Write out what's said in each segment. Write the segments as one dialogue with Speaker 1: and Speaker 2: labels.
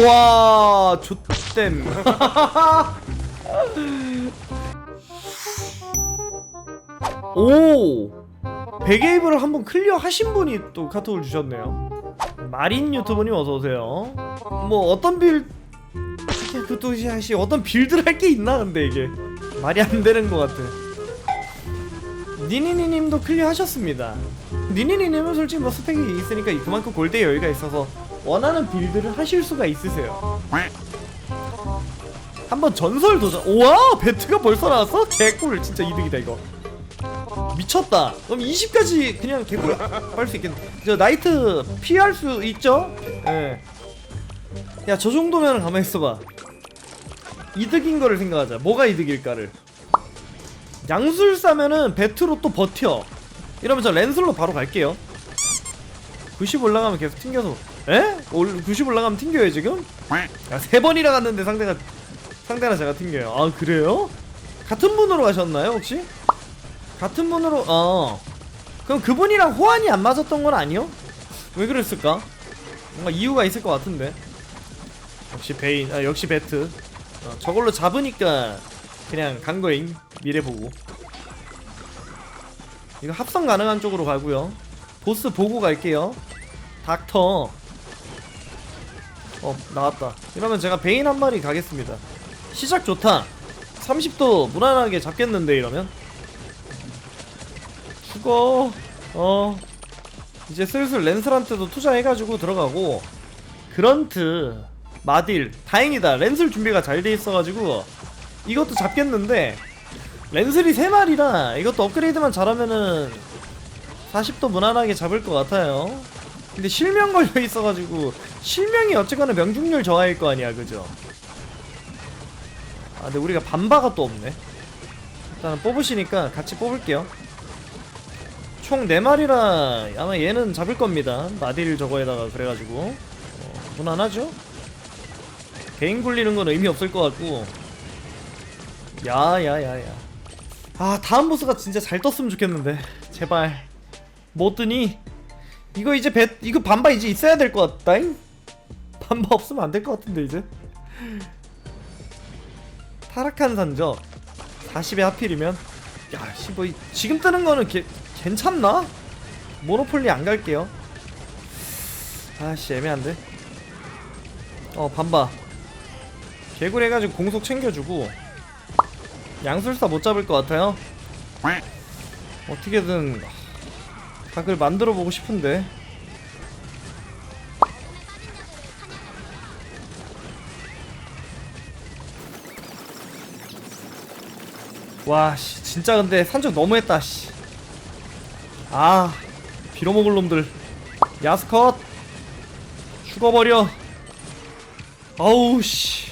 Speaker 1: 와 좆댐. 오 베게이브를 한번 클리어 하신 분이 또 카톡을 주셨네요. 마린 유튜버님 어서오세요. 뭐 어떤 빌 그또 시 어떤 빌드를 할 게 있나 근데 이게. 말이 안 되는 것 같아. 니니니님도 클리어 하셨습니다. 니니니님은 솔직히 뭐 스펙이 있으니까 그만큼 골드의 여유가 있어서 원하는 빌드를 하실 수가 있으세요. 한번 전설 도전. 우와 배트가 벌써 나왔어? 개꿀. 진짜 이득이다 이거. 미쳤다. 그럼 20까지 그냥 개꿀 빨 수 있겠네. 저 나이트 피할 수 있죠? 예야 저 정도면 가만히 있어봐. 이득인 거를 생각하자. 뭐가 이득일까를. 양술 싸면은 배트로 또 버텨. 이러면 저 랜슬로 바로 갈게요. 90 올라가면 계속 튕겨서 에? 올, 90 올라가면 튕겨요 지금? 야, 세 번이나 갔는데 상대가 상대나 제가 튕겨요 아 그래요? 같은 분으로 가셨나요 혹시? 같은 분으로 어 그럼 그분이랑 호환이 안 맞았던 건 아니요? 왜 그랬을까? 뭔가 이유가 있을 것 같은데 역시 베인 아 역시 배트 어, 저걸로 잡으니까 그냥 간 거임 미래 보고 이거 합성 가능한 쪽으로 가고요 보스 보고 갈게요 닥터 어 나왔다. 이러면 제가 베인 한 마리 가겠습니다. 시작 좋다. 30도 무난하게 잡겠는데 이러면? 죽어. 어. 이제 슬슬 랜슬한테도 투자해가지고 들어가고. 그런트 마딜 다행이다. 랜슬 준비가 잘 돼 있어가지고 이것도 잡겠는데 랜슬이 3마리라 이것도 업그레이드만 잘하면은 40도 무난하게 잡을 것 같아요 근데 실명 걸려 있어가지고 실명이 어쨌거나 명중률 저하일 거 아니야 그죠? 아 근데 우리가 반바가 또 없네. 일단 뽑으시니까 같이 뽑을게요. 총 4마리라 아마 얘는 잡을 겁니다. 마딜 저거에다가 그래가지고. 어, 무난하죠? 개인 굴리는 건 의미 없을 것 같고. 야야야야. 아 다음 보스가 진짜 잘 떴으면 좋겠는데. 제발. 못 뜨니 이거 이제 배 이거 반바 이제 있어야 될 것 같다잉? 반바 없으면 안 될 것 같은데 이제? 타락한 산적 40에 하필이면. 야 씨 뭐 이- 지금 뜨는 거는 개, 괜찮나? 모노폴리 안 갈게요. 아씨 애매한데. 어 반바. 개굴 해가지고 공속 챙겨주고. 양술사 못 잡을 것 같아요. 어떻게든 각을 만들어 보고 싶은데. 와 씨 진짜 근데 산적 너무했다 씨 아 빌어먹을 놈들. 야스컷. 죽어버려. 아우 씨.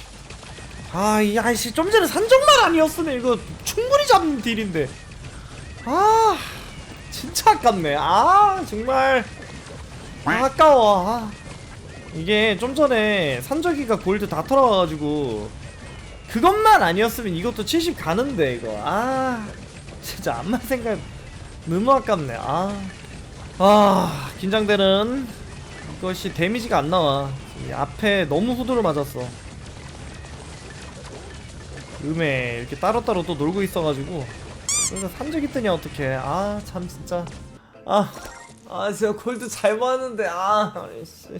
Speaker 1: 아 이 아이씨 좀 전에 산적만 아니었으면 이거 충분히 잡는 딜인데. 아 진짜 아깝네. 아 정말. 아, 아까워. 아. 이게 좀 전에 산적이가 골드 다 털어가가지고 그것만 아니었으면 이것도 70 가는데 이거. 아 진짜 암만 생각 너무 아깝네. 아, 아 긴장되는 이것이 데미지가 안 나와. 이 앞에 너무 후드를 맞았어. 음에 이렇게 따로따로 또 놀고 있어가지고 그래서 산적이 뜨냐 어떡해 아참 진짜 아, 아 제가 골드 잘 모았는데 아 아이씨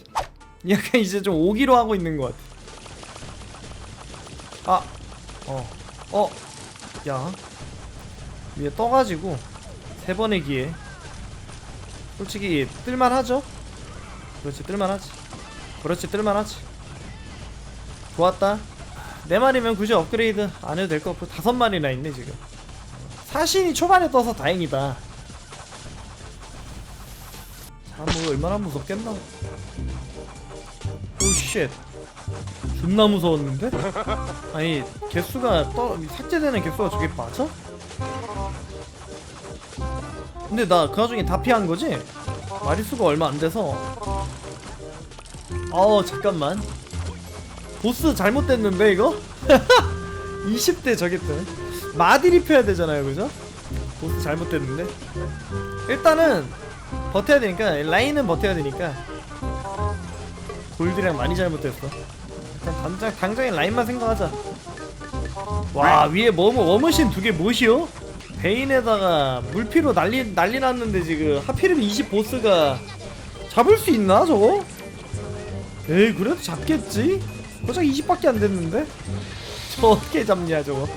Speaker 1: 약간 이제 좀 오기로 하고 있는 것 같아 아, 어, 어, 야, 위에 떠가지고 세 번의 기회. 솔직히 뜰만하죠? 그렇지, 뜰만하지. 그렇지, 뜰만하지. 좋았다. 네 마리면 굳이 업그레이드 안 해도 될 것 같고 다섯 마리나 있네 지금. 사신이 초반에 떠서 다행이다. 자, 뭐 얼마나 무섭겠나? 오 쉣. 존나 무서웠는데? 아니 개수가 떠 삭제되는 개수가 저게 맞아? 근데 나 그 와중에 다 피한 거지? 마리수가 얼마 안 돼서 어 잠깐만 보스 잘못됐는데 이거? 20대 저게 뜨네 펴야 되잖아요 그죠? 잘못됐는데 일단은 버텨야 되니까 라인은 버텨야 되니까 골드랑 많이 잘못됐어 일단 당장 당장의 라인만 생각하자. 와 위에 뭐 워머신 두개 뭐시요? 베인에다가 물피로 난리 난리 났는데 지금 하필이면 20 보스가 잡을 수 있나 저거? 에이 그래도 잡겠지? 고작 20밖에 안 됐는데? 저 어떻게 잡냐 저거?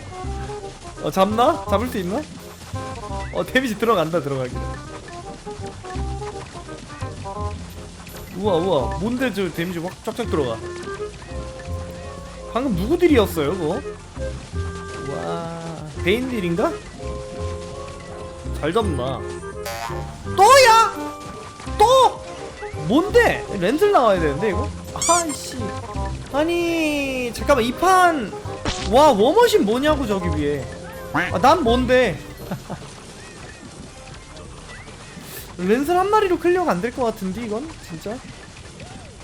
Speaker 1: 어 잡나? 잡을 수 있나? 어 데미지 들어간다 들어가기는. 우와 우와 뭔데 저 데미지 확 쫙쫙 들어가. 방금 누구 딜이었어요 그거? 와 베인 딜인가? 잘 잡나 또야! 또! 뭔데? 렌슬 나와야 되는데 이거? 아이씨 아니 잠깐만 이판 와 워머신 뭐냐고 저기 위에 아 난 뭔데? 렌슬 한 마리로 클리어가 안 될 것 같은데 이건? 진짜?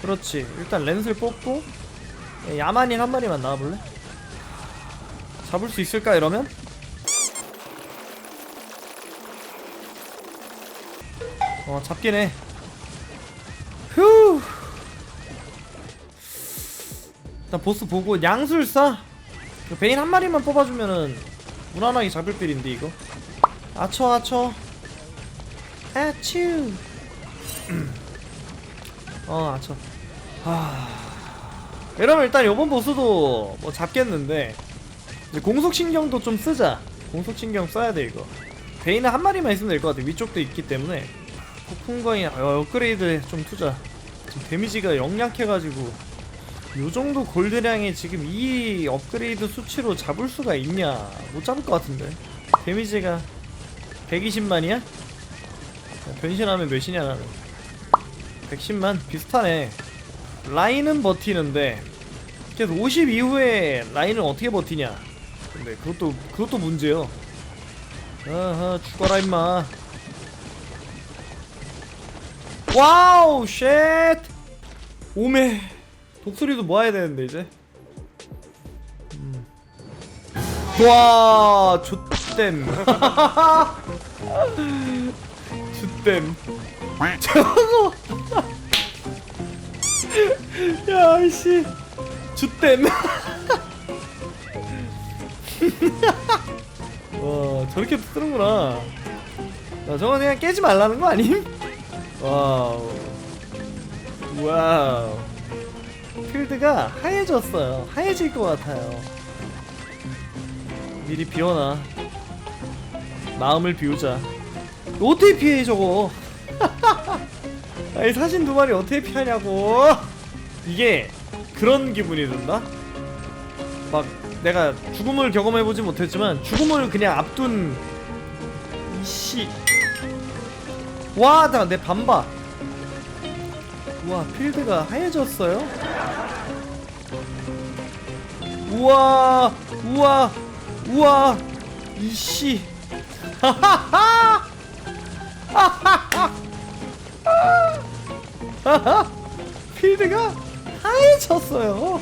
Speaker 1: 그렇지. 일단 렌슬 뽑고 야, 야만인 한 마리만 나와볼래? 잡을 수 있을까 이러면? 어 잡긴 해. 휴! 일단 보스 보고 양술사? 그 베인 한 마리만 뽑아주면은 무난하게 잡을 필인데 이거? 아처 아처. 아츄. 어 아처. 하... 이러면 일단 요번 보스도 뭐 잡겠는데 이제 공속신경도 좀 쓰자. 공속신경 써야 돼 이거. 베인은 한 마리만 있으면 될 것 같아. 위쪽도 있기 때문에. 폭풍거인 어, 업그레이드 좀 투자. 지금 데미지가 영약해가지고 요 정도 골드량에 지금 이 업그레이드 수치로 잡을 수가 있냐? 못 잡을 것 같은데. 데미지가 120만이야? 변신하면 몇이냐 나는? 110만? 비슷하네. 라인은 버티는데 계속 50 이후에 라인을 어떻게 버티냐? 근데 그것도 그것도 문제요. 어허 죽어라 임마. 와우 쉣! 오메 독수리도 모아야 되는데 이제. 음. 와 좆댐. 좆댐. 저거. 야 이씨. 좆댐. 와 저렇게 뜨는구나. 야 저거 그냥 깨지 말라는 거 아님? 와우. 와우 필드가 하얘졌어요. 하얘질 것 같아요. 미리 비워놔. 마음을 비우자. 어떻게 피해 저거. 아니 사신 두 마리 어떻게 피하냐고. 이게 그런 기분이 든다? 막 내가 죽음을 경험해보지 못했지만 죽음을 그냥 앞둔 이씨. 와, 나 내 반바. 우와, 필드가 하얘졌어요? 우와, 우와, 우와, 이씨. 하하하! 필드가 하얘졌어요.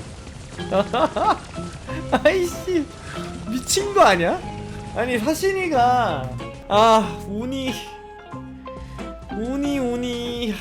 Speaker 1: 아이씨, 미친 거 아니야? 아니, 사신이가, 아, 운이. 우니 우니